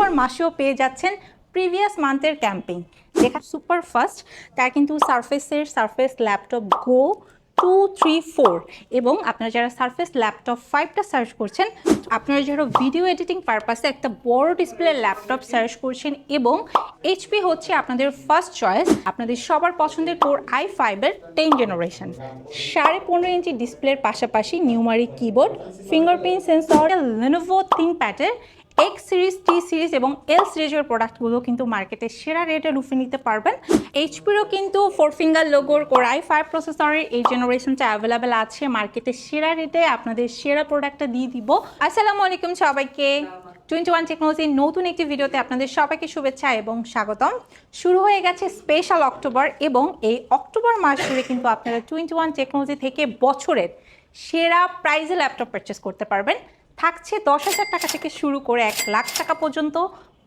October মাসেও পেয়ে যাচ্ছেন প্রিভিয়াস মান্থের ক্যাম্পিং যেখানে সুপার ফাস্ট তার কিন্তু সারফেসের surface laptop go two three four এবং আপনারা যারা সারফেস ল্যাপটপ ফাইভটা সার্চ করছেন, আপনারা যারা ভিডিও এডিটিং পারপাসে একটা বড় ডিসপ্লে ল্যাপটপ সার্চ করছেন এবং এইচপি হচ্ছে আপনাদের ফার্স্ট চয়েস আপনাদের সবার পছন্দের কোর আই ফাইভের টেন জেনারেশন সাড়ে পনেরো ইঞ্চি ডিসপ্লের পাশাপাশি numeric keyboard fingerprint sensor Lenovo thing প্যাডের এক্স সিরিজ টি সিরিজ এবং এল সিরিজের প্রোডাক্টগুলো কিন্তু মার্কেটে সেরা রেটে লুফে নিতে পারবেন। এইচপিরও কিন্তু ফোর ফিঙ্গার লোগোর কোরাই ফাইভ প্রসেসরের এই জেনারেশনটা অ্যাভেলেবেল আছে। মার্কেটে সেরা রেটে আপনাদের সেরা প্রোডাক্টটা দিয়ে দিব। আসসালামু আলাইকুম সবাইকে। টোয়েন্টি ওয়ান টেকনোলজির নতুন একটি ভিডিওতে আপনাদের সবাইকে শুভেচ্ছা এবং স্বাগতম। শুরু হয়ে গেছে স্পেশাল অক্টোবর এবং এই অক্টোবর মাস জুড়ে কিন্তু আপনারা টোয়েন্টি ওয়ান টেকনোলজি থেকে বছরের সেরা প্রাইজে ল্যাপটপ পারচেস করতে পারবেন। থাকছে দশ হাজার টাকা থেকে শুরু করে এক লাখ টাকা পর্যন্ত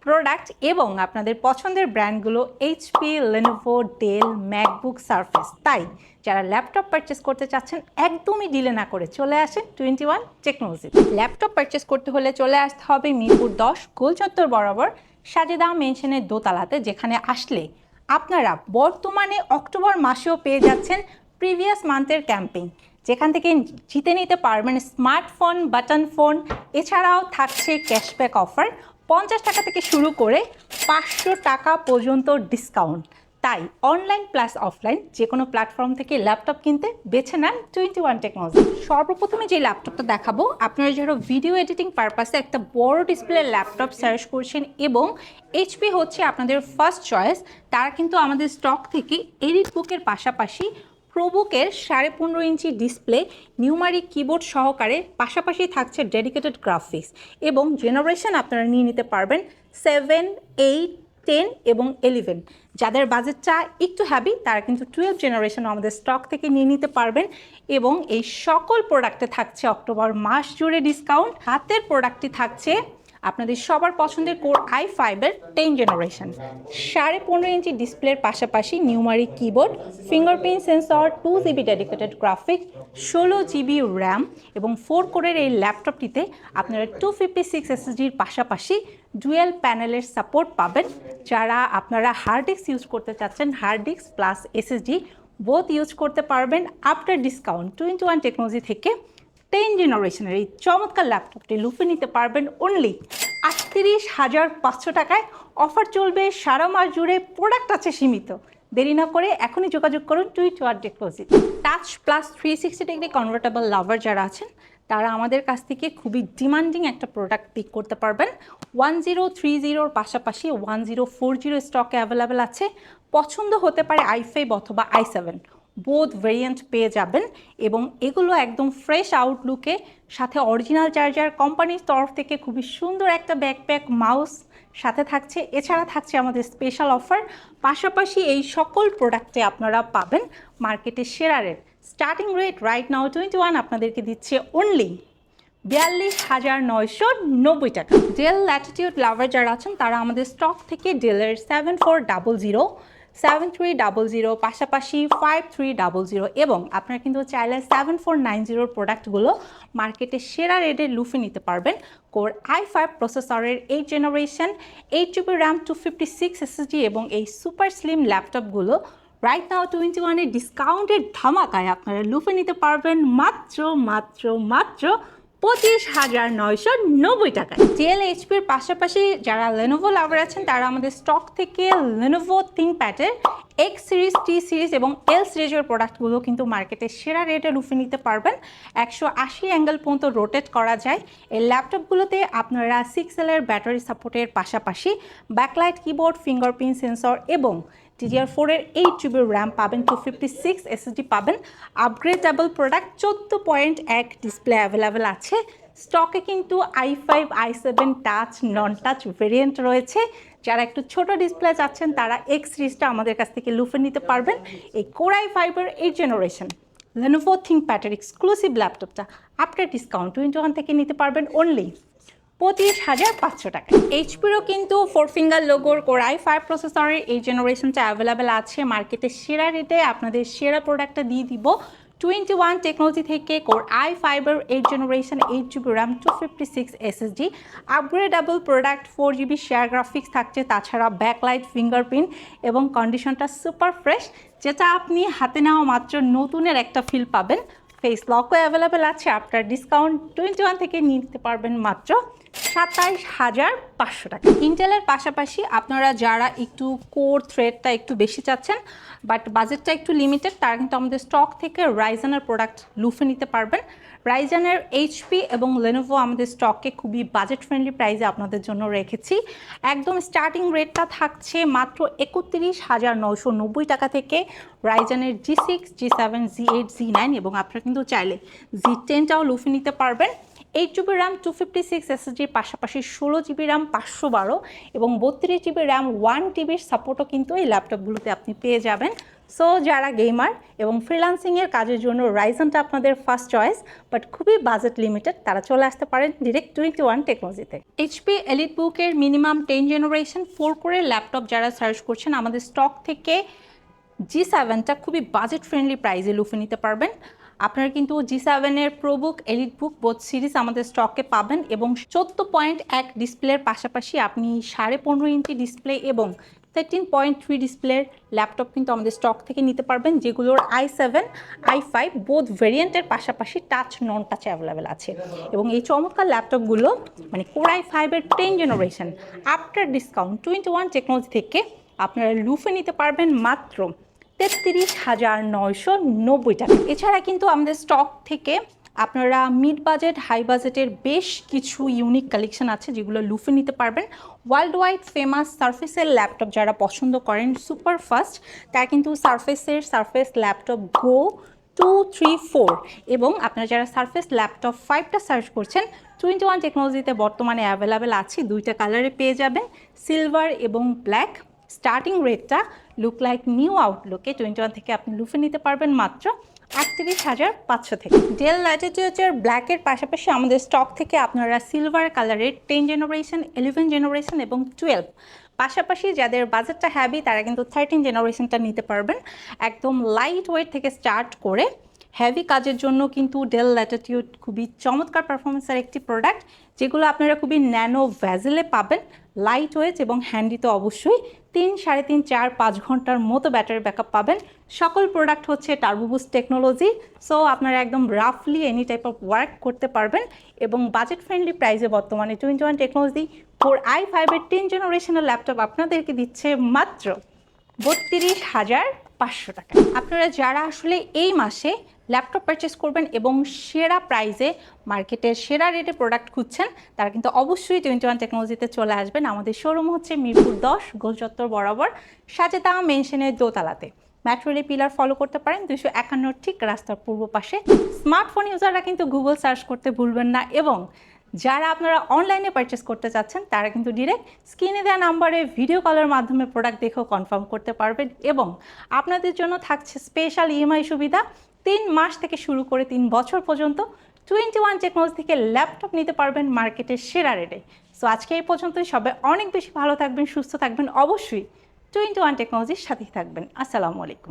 প্রোডাক্ট এবং আপনাদের পছন্দের ব্র্যান্ডগুলো HP Lenovo Dell MacBook Surface তাই যারা ল্যাপটপ পারচেস করতে চাচ্ছেন, একদমই ডিলে না করে চলে আসেন twenty one technology laptop purchase করতে হলে চলে আসতে হবে মিরপুর দশ গোল চত্বর বরাবর সাজেদা মেনশনের দোতলাতে, যেখানে আসলে আপনারা বর্তমানে অক্টোবর মাসেও পেয়ে যাচ্ছেন প্রিভিয়াস মান্থের ক্যাম্পিং যেখান থেকে জিতে নিতে পারবেন স্মার্টফোন, বাটন ফোন, এছাড়াও থাকছে ক্যাশব্যাক অফার। পঞ্চাশ টাকা থেকে শুরু করে পাঁচশো টাকা পর্যন্ত ডিসকাউন্ট। তাই অনলাইন প্লাস অফলাইন যে কোনো প্ল্যাটফর্ম থেকে ল্যাপটপ কিনতে বেছে নেন টোয়েন্টি ওয়ান টেকনোলজি সর্বপ্রথমে যে ল্যাপটপটা দেখাবো, আপনারা যারা ভিডিও এডিটিং পারপাসে একটা বড় ডিসপ্লে ল্যাপটপ সার্চ করছেন এবং এইচপি হচ্ছে আপনাদের ফার্স্ট চয়েস তারা কিন্তু আমাদের স্টক থেকে এডিট বুকের পাশাপাশি প্রোবুকের সাড়ে পনেরো ইঞ্চি ডিসপ্লে নিউমারিক কিবোর্ড সহকারে পাশাপাশি থাকছে ডেডিকেটেড গ্রাফিক্স এবং জেনারেশন আপনারা নিয়ে নিতে পারবেন সেভেন এইট টেন এবং ইলেভেন যাদের বাজেটটা একটু হ্যাভি তারা কিন্তু টুয়েলভ জেনারেশন আমাদের স্টক থেকে নিয়ে নিতে পারবেন এবং এই সকল প্রোডাক্টে থাকছে অক্টোবর মাস জুড়ে ডিসকাউন্ট হাতের প্রোডাক্টটি থাকছে আপনাদের সবার পছন্দের কোর আই ফাইভের টেন জেনারেশন। সাড়ে পনেরো ইঞ্চি ডিসপ্লের পাশাপাশি numeric keyboard, fingerprint sensor two GB dedicated graphics ষোলো জিবি র্যাম এবং ফোর কোরের এই ল্যাপটপটিতে আপনারা টু ফিফটি সিক্স এসএসডির পাশাপাশি ডুয়েল প্যানেলের সাপোর্ট পাবেন। যারা আপনারা হার্ড ডিস্ক ইউজ করতে চাচ্ছেন hard disk plus SSD both use করতে পারবেন after discount to Twenty One Technology থেকে। টেন জেনারেশনের এই চমৎকার ল্যাপটপটি লুফে নিতে পারবেন অনলি আটত্রিশ হাজার পাঁচশো টাকায়। অফার চলবে সারা মাস জুড়ে প্রোডাক্ট আছে সীমিত। দেরি না করে এখনই যোগাযোগ করুন tweet One Technology touch plus three sixty degree convertible lover যারা আছেন, তারা আমাদের কাছ থেকে খুবই ডিমান্ডিং একটা প্রোডাক্ট পিক করতে পারবেন। ওয়ান জিরো থ্রি জিরোর পাশাপাশি ওয়ান জিরো ফোর জিরো স্টকে অ্যাভেলেবেল আছে। পছন্দ হতে পারে আই ফাইভ অথবা আই সেভেন বোধ ভেরিয়েন্ট পেয়ে যাবেন এবং এগুলো একদম ফ্রেশ আউটলুকে সাথে অরিজিনাল চার্জার কোম্পানির তরফ থেকে খুবই সুন্দর একটা ব্যাকপ্যাক মাউস সাথে থাকছে। এছাড়া থাকছে আমাদের স্পেশাল অফার পাশাপাশি এই সকল প্রোডাক্টে আপনারা পাবেন মার্কেটের সেরা rate starting rate right now Twenty One আপনাদেরকে দিচ্ছে অনলি বিয়াল্লিশ হাজার নয়শো নব্বই টাকা। ডেল ল্যাটিটিউড লাভার যারা আছেন, তারা আমাদের স্টক থেকে ডেলের seven four double zero seven three double zero পাশাপাশি ফাইভ থ্রি ডাবল জিরো এবং আপনারা কিন্তু চাইলে সেভেন ফোর নাইন জিরোর প্রোডাক্টগুলো মার্কেটে সেরা রেটে লুফে নিতে পারবেন। কোর আই ফাইভ প্রসেসরের eight generation eight GB RAM two fifty six SSD এবং এই সুপার স্লিম ল্যাপটপগুলো রাইট নাও টোয়েন্টি ওয়ানের ডিসকাউন্টের ধামাকায় আপনারা লুফে নিতে পারবেন। মাত্র মাত্র মাত্র পঁচিশ হাজার নয়শো নব্বই টাকা জেল এইচপির পাশাপাশি যারা লেনোভো লাভার আছেন, তারা আমাদের স্টক থেকে লেনোভো থিং প্যাডের এক্স সিরিজ টি সিরিজ এবং এল সিরিজের প্রোডাক্টগুলো কিন্তু মার্কেটে সেরা রেটে লুফে নিতে পারবেন। একশো আশি অ্যাঙ্গেল পর্যন্ত রোটেট করা যায়। এই ল্যাপটপগুলোতে আপনারা সিক্স এলের ব্যাটারি সাপোর্টের পাশাপাশি ব্যাকলাইট কিবোর্ড ফিঙ্গারপ্রিন্ট সেন্সর এবং ডিডিআর ফোরের এইট জিবি র্যাম পাবেন টু ফিফটি সিক্স এসএসডি পাবেন। আপগ্রেডেবল প্রোডাক্ট চোদ্দ পয়েন্ট এক ডিসপ্লে অ্যাভেলেবেল আছে। স্টকে কিন্তু I five I seven touch non touch variant রয়েছে। যারা একটু ছোট ডিসপ্লে চাচ্ছেন, তারা এক্স সিরিজটা আমাদের কাছ থেকে লুফে নিতে পারবেন। এই core I five eight generation Lenovo থিঙ্কপ্যাডের exclusive ল্যাপটপটা আফটার ডিসকাউন্ট টোয়েন্টি ওয়ান থেকে নিতে পারবেন অনলি পঁচিশ হাজার পাঁচশো টাকা এইচপিরও কিন্তু ফোর ফিঙ্গার লোগোর কোরাই ফাইভ প্রসেসরের এই জেনারেশনটা অ্যাভেলেবেল আছে। মার্কেটে সেরা রেটে আপনাদের সেরা প্রোডাক্টটা দিয়ে দিব। টোয়েন্টি ওয়ান টেকনোলজি থেকে core I five eight generation eight GB RAM two fifty six SSD upgradeable product four GB share graphics থাকছে, তাছাড়া ব্যাকলাইট ফিঙ্গারপ্রিন্ট এবং কন্ডিশনটা সুপার ফ্রেশ যেটা আপনি হাতে নেওয়া মাত্র নতুনের একটা ফিল পাবেন। ফেস লকও অ্যাভেলেবেল আছে, আপনার ডিসকাউন্ট টোয়েন্টি ওয়ান থেকে নিতে পারবেন মাত্র। সাতাইশ হাজার পাঁচশো টাকা। ইন্টেলের পাশাপাশি আপনারা যারা একটু কোর থ্রেডটা একটু বেশি চাচ্ছেন বাট বাজেটটা একটু লিমিটেড তারা কিন্তু আমাদের স্টক থেকে রাইজানের প্রোডাক্ট লুফে নিতে পারবেন। রাইজানের এইচপি এবং লেনোভো আমাদের স্টকে খুবই বাজেট ফ্রেন্ডলি প্রাইসে আপনাদের জন্য রেখেছি। একদম স্টার্টিং রেটটা থাকছে মাত্র একত্রিশ হাজার নশো নব্বই টাকা থেকে রাইজানের G six G seven G eight G nine এবং আপনারা কিন্তু চাইলে জি টেনটাও লুফে নিতে পারবেন। Eight GB RAM two fifty six এসএসডির পাশাপাশি ষোলো জিবি র্যাম পাঁচশো বারো এবং বত্রিশ জিবি র্যাম ওয়ান টিবির সাপোর্টও কিন্তু এই ল্যাপটপগুলোতে আপনি পেয়ে যাবেন। সো যারা গেমার এবং ফ্রিলান্সিংয়ের কাজের জন্য রাইজনটা আপনাদের ফার্স্ট চয়েস বাট খুবই বাজেট লিমিটেড তারা চলে আসতে পারেন ডিরেক্ট টোয়েন্টি ওয়ান টেকনোলজিতে এইচপি এলিট বুকের মিনিমাম টেন জেনারেশন ফোর করে ল্যাপটপ যারা সার্চ করছেন, আমাদের স্টক থেকে জি সেভেনটা খুবই বাজেট ফ্রেন্ডলি প্রাইসে লুফে নিতে পারবেন। আপনারা কিন্তু জি সেভেনের ProBook Elite Book both series আমাদের স্টকে পাবেন এবং চোদ্দ পয়েন্ট এক ডিসপ্লের পাশাপাশি আপনি সাড়ে পনেরো ইঞ্চি ডিসপ্লে এবং থার্টিন পয়েন্ট থ্রি ডিসপ্লের ল্যাপটপ কিন্তু আমাদের স্টক থেকে নিতে পারবেন, যেগুলোর আই সেভেন আই ফাইভ বোধ ভেরিয়েন্টের পাশাপাশি টাচ নন টাচ অ্যাভেলেবেল আছে। এবং এই চমৎকার ল্যাপটপগুলো মানে কোরাই ফাইভের ten generation after discount Twenty One Technology থেকে আপনারা লুফে নিতে পারবেন মাত্র তেত্রিশ হাজার নয়শো নব্বই টাকা। এছাড়া কিন্তু আমাদের স্টক থেকে আপনারা মিড বাজেট হাই বাজেটের বেশ কিছু ইউনিক কালেকশন আছে যেগুলো লুফে নিতে পারবেন। ওয়ার্ল্ড ওয়াইড ফেমাস সার্ফেসের ল্যাপটপ যারা পছন্দ করেন সুপার ফাস্ট তারা কিন্তু সার্ফেসের Surface laptop go two three four এবং আপনারা যারা সার্ফেস ল্যাপটপ ফাইভটা সার্চ করছেন টোয়েন্টি ওয়ান টেকনোলজিতে বর্তমানে অ্যাভেলেবেল আছে। দুইটা কালারে পেয়ে যাবেন সিলভার এবং ব্ল্যাক স্টার্টিং রেটটা লুক লাইক নিউ আউটলুকে টোয়েন্টি ওয়ান থেকে আপনি লুফে নিতে পারবেন মাত্র আটত্রিশ হাজার পাঁচশো থেকে। ডেল ল্যাটিটিউডের ব্ল্যাকের পাশাপাশি আমাদের স্টক থেকে আপনারা সিলভার কালারের টেন জেনারেশন ইলেভেন জেনারেশন এবং টুয়েলভ পাশাপাশি যাদের বাজেটটা হ্যাভি তারা কিন্তু থার্টিন জেনারেশনটা নিতে পারবেন। একদম লাইট ওয়েট থেকে স্টার্ট করে হেভি কাজের জন্য কিন্তু ডেল ল্যাটিটিউড খুবই চমৎকার পারফরমেন্সের একটি প্রোডাক্ট যেগুলো আপনারা খুবই ন্যানো ভ্যাজেলে পাবেন। লাইট ওয়েট এবং হ্যান্ডি তো অবশ্যই। তিন, সাড়ে তিন, চার, পাঁচ ঘণ্টার মতো ব্যাটারি ব্যাকআপ পাবেন। সকল প্রোডাক্ট হচ্ছে টার্বোবুস টেকনোলজি সো আপনারা একদম রাফলি এনি টাইপ অফ ওয়ার্ক করতে পারবেন এবং বাজেট ফ্রেন্ডলি প্রাইসে বর্তমানে Twenty One Technology four I ফাইভের টেন জেনারেশনের ল্যাপটপ আপনাদেরকে দিচ্ছে মাত্র বত্রিশ হাজার পাঁচশো টাকা। আপনারা যারা আসলে এই মাসে ল্যাপটপ পারচেস করবেন এবং সেরা প্রাইসে মার্কেটের সেরা রেটে প্রোডাক্ট খুঁজছেন, তারা কিন্তু অবশ্যই টোয়েন্টি ওয়ান টেকনোলজিতে চলে আসবেন। আমাদের শোরুম হচ্ছে মিরপুর দশ গোলচত্বর বরাবর সাজেতা মেনশনের দোতলাতে। ম্যাট্রোলি পিলার ফলো করতে পারেন দুশো একান্ন ঠিক রাস্তার পূর্ব পাশে। স্মার্টফোন ইউজাররা কিন্তু গুগল সার্চ করতে ভুলবেন না এবং যারা আপনারা অনলাইনে পারচেস করতে চাচ্ছেন, তারা কিন্তু ডিরেক্ট স্ক্রিনে দেওয়া নাম্বারে ভিডিও কলের মাধ্যমে প্রোডাক্ট দেখেও কনফার্ম করতে পারবেন এবং আপনাদের জন্য থাকছে স্পেশাল ইএমআই সুবিধা। তিন মাস থেকে শুরু করে তিন বছর পর্যন্ত টোয়েন্টি ওয়ান টেকনোলজি থেকে ল্যাপটপ নিতে পারবেন মার্কেটের সেরা রেটে। সো আজকে এই পর্যন্তই। সবাই অনেক বেশি ভালো থাকবেন, সুস্থ থাকবেন। অবশ্যই টোয়েন্টি ওয়ান টেকনোলজির সাথেই থাকবেন। আসসালামু আলাইকুম।